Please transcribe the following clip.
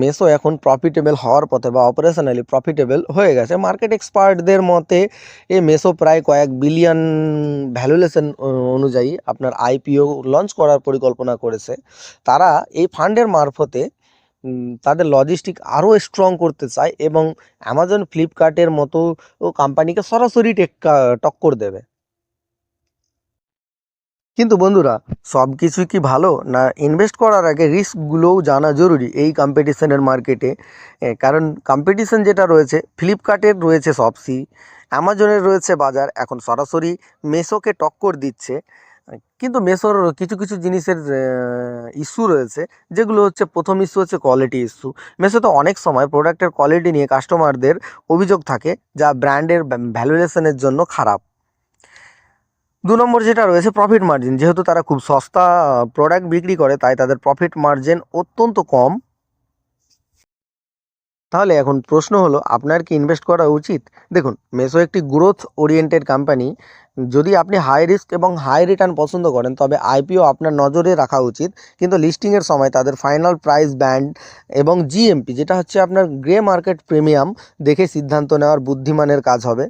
মেসো এখন প্রফিটেবল হওয়ার পথে বা অপারেশনালি প্রফিটেবল হয়ে গেছে। মার্কেট এক্সপার্টদের মতে, এ মেসো প্রায় কয়েক বিলিয়ন ভ্যালুলেশন অনুযায়ী আপনার আইপিও লঞ্চ করার পরিকল্পনা করেছে। তারা এই ফান্ডের মারফতে তাদের লজিস্টিক আরও স্ট্রং করতে চায় এবং অ্যামাজন ফ্লিপকার্টের মতো কোম্পানিকে সরাসরি টেক্কা, টক্কর দেবে। কিন্তু বন্ধুরা সব কিছুই কি ভালো? না ইনভেস্ট করার আগে রিস্কগুলোও জানা জরুরি এই কম্পিটিশনের মার্কেটে কারণ কম্পিটিশন যেটা রয়েছে ফ্লিপকার্টের রয়েছে সবসি অ্যামাজনের রয়েছে বাজার, এখন সরাসরি মেসোকে টক্কর দিচ্ছে। কিন্তু মেসোর কিছু কিছু জিনিসের ইস্যু রয়েছে, যেগুলো হচ্ছে প্রথম ইস্যু হচ্ছে কোয়ালিটি ইস্যু মেসোতে অনেক সময় প্রোডাক্টের কোয়ালিটি নিয়ে কাস্টমারদের অভিযোগ থাকে, যা ব্র্যান্ডের ভ্যালুয়েশনের জন্য খারাপ। দু নম্বর যেটা রয়েছে প্রফিট মার্জিন যেহেতু তারা খুব সস্তা প্রোডাক্ট বিক্রি করে, তাই তাদের প্রফিট মার্জিন অত্যন্ত কম। তাহলে এখন প্রশ্ন হলো, আপনার কি ইনভেস্ট করা উচিত? দেখুন মেসো একটি গ্রোথ ওরিয়েন্টেড কোম্পানি যদি আপনি হাই রিস্ক এবং হাই রিটার্ন পছন্দ করেন, তবে আইপিও আপনার নজরে রাখা উচিত। কিন্তু লিস্টিংয়ের সময় তাদের ফাইনাল প্রাইস ব্যান্ড এবং জিএমপি যেটা হচ্ছে আপনার গ্রে মার্কেট প্রিমিয়াম দেখে সিদ্ধান্ত নেওয়ার বুদ্ধিমানের কাজ হবে।